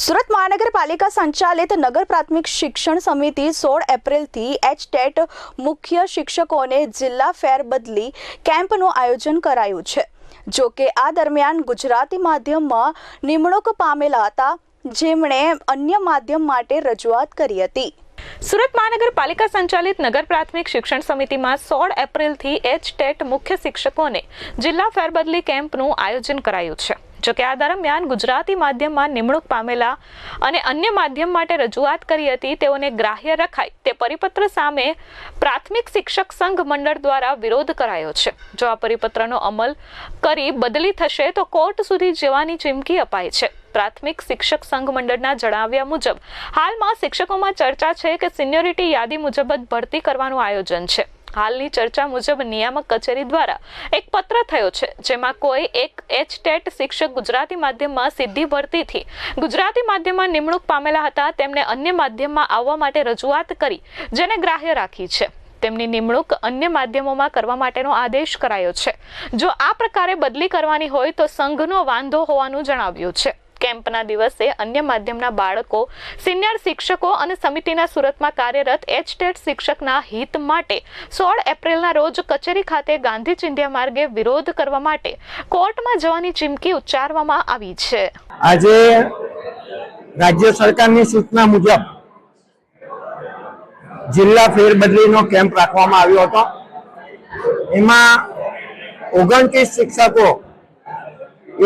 સુરત મહાનગરપાલિકા સંચાલિત નગર પ્રાથમિક શિક્ષણ સમિતિ સોળ એપ્રિલથી એચ ટેટ મુખ્ય શિક્ષકોને જિલ્લા ફેરબદલી કેમ્પનું આયોજન કરાયું છે. જો કે આ દરમિયાન ગુજરાતી માધ્યમમાં નિમણૂક પામેલા હતા. જેમણે અન્ય માધ્યમ માટે રજૂઆત કરી હતી. સુરત મહાનગરપાલિકા સંચાલિત નગર પ્રાથમિક શિક્ષણ સમિતિમાં સોળ એપ્રિલથી એચ ટેટ મુખ્ય શિક્ષકોને જિલ્લા ફેરબદલી કેમ્પનું આયોજન કરાયું છે. જોકે આ દરમિયાન ગુજરાતી માધ્યમમાં નિમણૂક પામેલા અને અન્ય માધ્યમ માટે રજૂઆત કરી હતી, તેઓને ગ્રાહ્ય રખાય તે પરિપત્ર સામે પ્રાથમિક શિક્ષક સંઘ મંડળ દ્વારા વિરોધ કરાયો છે. જો આ પરિપત્રનો અમલ કરી બદલી થશે, તો કોર્ટ સુધી જવાની ચીમકી અપાઈ છે. પ્રાથમિક શિક્ષક સંઘ મંડળના જણાવ્યા મુજબ, હાલમાં શિક્ષકોમાં ચર્ચા છે કે સિનિયોરિટી યાદી મુજબ જ ભરતી કરવાનું આયોજન છે. હાલની ચર્ચા મુજબ નિયામક કચેરી દ્વારા એક પત્ર થયો છે, જેમાં કોઈ એક એચ ટેટ શિક્ષક ગુજરાતી માધ્યમમાં સીધી ભરતીથી ગુજરાતી માધ્યમમાં નિમણૂક પામેલા હતા, તેમને અન્ય માધ્યમમાં આવવા માટે રજૂઆત કરી, જેને ગ્રાહ્ય રાખી છે. તેમની નિમણૂક અન્ય માધ્યમોમાં કરવા માટેનો આદેશ કરાયો છે. જો આ પ્રકારે બદલી કરવાની હોય તો સંઘનો વાંધો હોવાનું જણાવ્યું છે. કેમ્પના દિવસે અન્ય માધ્યમના બાળકો, સિનિયર શિક્ષકો અને સમિતિના સુરતમાં કાર્યરત એચટેટ શિક્ષકના હિત માટે સોળ એપ્રિલના રોજ કચેરી ખાતે ગાંધી ચિંધ્યા માર્ગે વિરોધ કરવા માટે કોર્ટમાં જવાની ચીમકી ઉચ્ચારવામાં આવી છે. આજે રાજ્ય સરકારની સૂચના મુજબ જિલ્લા ફેરબદલીનો કેમ્પ રાખવામાં આવ્યો હતો. એમાં ઓગણત્રીસ શિક્ષકો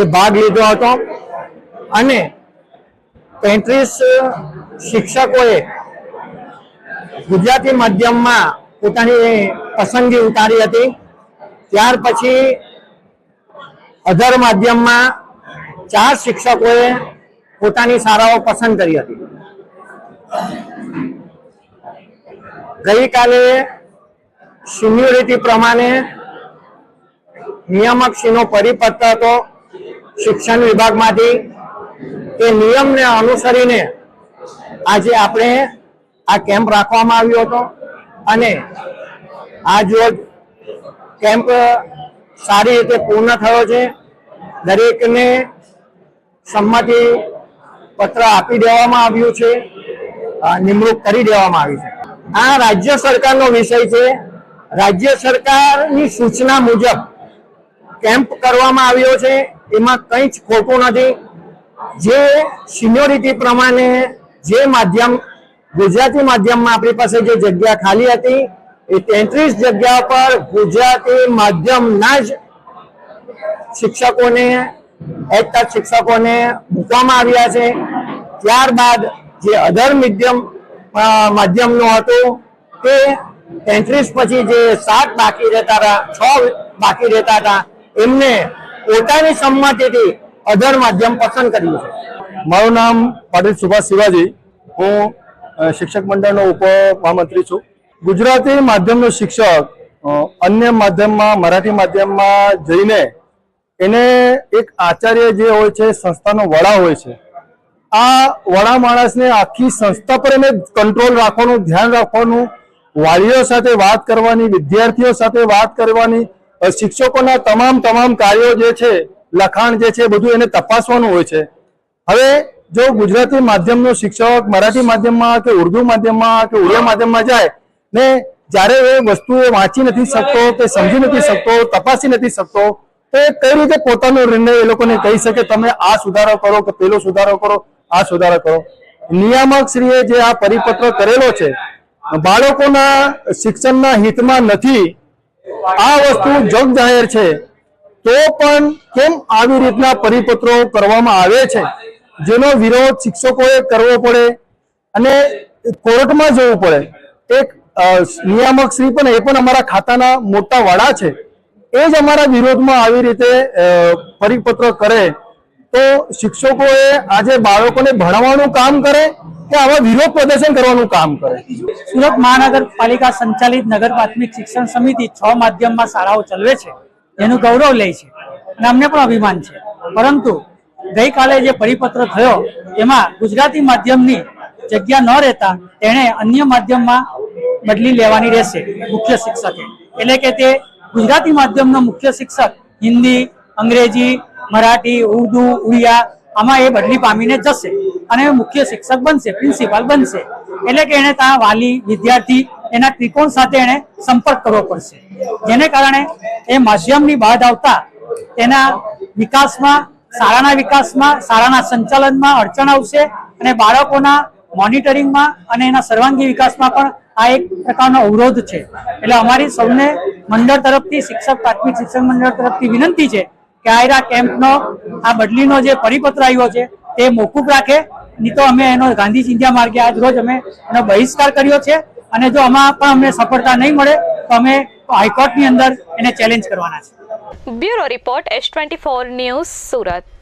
એ ભાગ લીધો હતો. અને તેત્રીસ શિક્ષકોએ ગુજરાતી માધ્યમમાં પોતાની પસંદગી ઉતારી હતી. ત્યાર પછી અધર માધ્યમમાં ચાર શિક્ષકોએ પોતાની શાળાઓ પસંદ કરી હતી. ગઈકાલે સિન્યુરિટી પ્રમાણે નિયામક શ્રીનો પરિપત્ર હતો શિક્ષણ વિભાગમાંથી. એ નિયમને અનુસરીને આજે આપણે આ કેમ્પ રાખવામાં આવ્યો હતો અને આજ કેમ્પ સારી રીતે પૂર્ણ થયો છે. દરેકને સંમતિ પત્ર આપી દેવામાં આવ્યું છે નિમણૂક કરી દેવામાં આવી છે. આ રાજ્ય સરકારનો વિષય છે. રાજ્ય સરકારની સૂચના મુજબ કેમ્પ કરવામાં આવ્યો છે. એમાં કંઈ જ ખોટું નથી. જે સિનિયોરિટી પ્રમાણે જે માધ્યમ, ગુજરાતી માધ્યમમાં આપણી પાસે જે જગ્યા ખાલી હતી, એ તેત્રીસ જગ્યા પર ગુજરાતી માધ્યમના જ શિક્ષકોને એકતા શિક્ષકોને મૂકવામાં આવ્યા છે. ત્યારબાદ જે અધર મીડિયમ માધ્યમનું હતું, તે તેત્રીસ પછી જે સાત બાકી રહેતા હતા, છ બાકી રહેતા હતા, એમને પોતાની સંમતિથી અધર માધ્યમ પસંદ કર્યું છે. મારું નામ પાટીલ સુભાષ શિવાજી. હું શિક્ષક મંડળનો ઉપ મહામંત્રી છું. ગુજરાતી માધ્યમનો શિક્ષક અન્ય માધ્યમમાં, મરાઠી માધ્યમમાં જઈને એને એક આચાર્ય જે હોય છે, સંસ્થાનો વડા હોય છે. આ વડા માણસને આખી સંસ્થા પર એને કંટ્રોલ રાખવાનું, ધ્યાન રાખવાનું, વાલીઓ સાથે વાત કરવાની, વિદ્યાર્થીઓ સાથે વાત કરવાની શિક્ષકોના તમામ તમામ કાર્યો જે છે લખાણ જે છે બધું એને તપાસવાનું હોય છે. હવે જો ગુજરાતી માધ્યમનો શિક્ષક મરાઠી માધ્યમમાં કે ઉર્દુ માધ્યમમાં કે ઉડિયા માધ્યમમાં જાય ને જ્યારે એ વસ્તુઓ વાંચી નથી શકતો કે સમજી નથી શકતો, તપાસી નથી શકતો, તો એ કઈ રીતે પોતાનો નિર્ણય એ લોકોને કહી શકે તમે આ સુધારો કરો કે પેલો સુધારો કરો, આ સુધારો કરો. નિયામક શ્રીએ જે આ પરિપત્ર કરેલો છે, બાળકોના શિક્ષણના હિતમાં નથી. આ વસ્તુ જગ જાહેર છે. તો પણ કેમ આવી રીતના પરિપત્રો કરવામાં આવે છે? જેનો વિરોધ શિક્ષકોએ કરવો પડે અને કોર્ટમાં જવું પડે. એક નિયામક શ્રી પણ એ પણ અમારા ખાતાના મોટા વડા છે. એ જ અમારા વિરોધમાં આવી રીતે પરિપત્ર કરે. તો શિક્ષકોએ આજે બાળકોને ભણાવવાનું કામ કરે કે આવા વિરોધ પ્રદર્શન કરવાનું કામ કરે? સુરત મહાનગરપાલિકા સંચાલિત નગર પ્રાથમિક શિક્ષણ સમિતિ છ માધ્યમમાં શાળાઓ ચલાવે છે. એનું ગૌરવ લે છે. અને અમને પણ અભિમાન છે. પરંતુ ગઈકાલે જે પરિપત્ર થયો એમાં ગુજરાતી માધ્યમની જગ્યા ન રહેતા તેણે અન્ય માધ્યમમાં બદલી લેવાની રહેશે મુખ્ય શિક્ષકે. એટલે કે તે ગુજરાતી માધ્યમનો મુખ્ય શિક્ષક હિન્દી અંગ્રેજી મરાઠી ઉર્દુ ઉડિયા આમાં એ બદલી પામીને જશે. અને મુખ્ય શિક્ષક બનશે પ્રિન્સિપાલ બનશે. એટલે કે એને ત્યાં વાલી વિદ્યાર્થી એના ત્રિકોણ સાથે એને સંપર્ક કરવો પડશે. જેને કારણે એ માધ્યમની બાદ આવતા તેના વિકાસમાં, શાળાના વિકાસમાં, શાળાના સંચાલનમાં અડચણ આવશે અને બાળકોના મોનિટરિંગમાં અને એના સર્વાંગી વિકાસમાં પણ આ એક પ્રકારનો અવરોધ છે. એટલે અમારી સૌને મંડળ તરફથી, શિક્ષક, પ્રાથમિક શિક્ષણ મંડળ તરફથી વિનંતી છે કે આયરા કેમ્પનો, આ બદલીનો જે પરિપત્ર આવ્યો છે તે મોકૂફ રાખે. નહીં તો અમે એનો ગાંધી ચિંધ્યા માર્ગે આજ રોજ અમે એનો બહિષ્કાર કર્યો છે. અને જો આમાં પણ અમને સફળતા નહીં મળે, તો અમે હાઈકોર્ટની અંદર એને ચેલેન્જ કરવાના છે. Bureau report S twenty four news Surat.